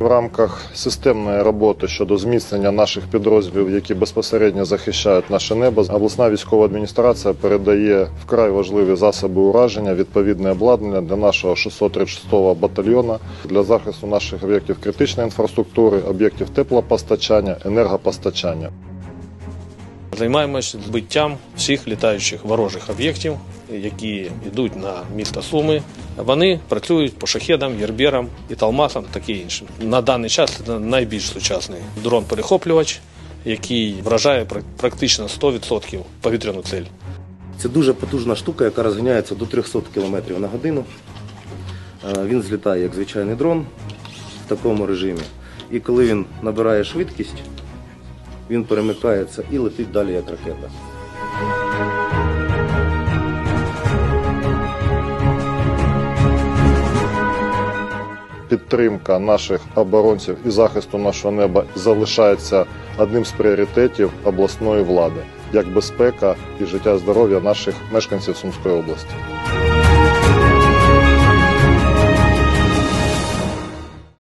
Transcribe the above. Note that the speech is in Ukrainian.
рамках системної роботи щодо зміцнення наших підрозділів, які безпосередньо захищають наше небо, обласна військова адміністрація передає вкрай важливі засоби ураження, відповідне обладнання для нашого 636-го батальйону для захисту наших об'єктів критичної інфраструктури, об'єктів теплопостачання, енергопостачання. Займаємося збиттям всіх літаючих ворожих об'єктів, які йдуть на місто Суми. Вони працюють по шахедам, єрберам і талмасам, таке інше. На даний час це найбільш сучасний дрон-перехоплювач, який вражає практично 100% повітряну цель. Це дуже потужна штука, яка розганяється до 300 км на годину. Е, Він злітає як звичайний дрон в такому режимі. І коли він набирає швидкість, він перемикається і летить далі як ракета. Підтримка наших оборонців і захисту нашого неба залишається одним з пріоритетів обласної влади, як безпека і життя здоров'я наших мешканців Сумської області.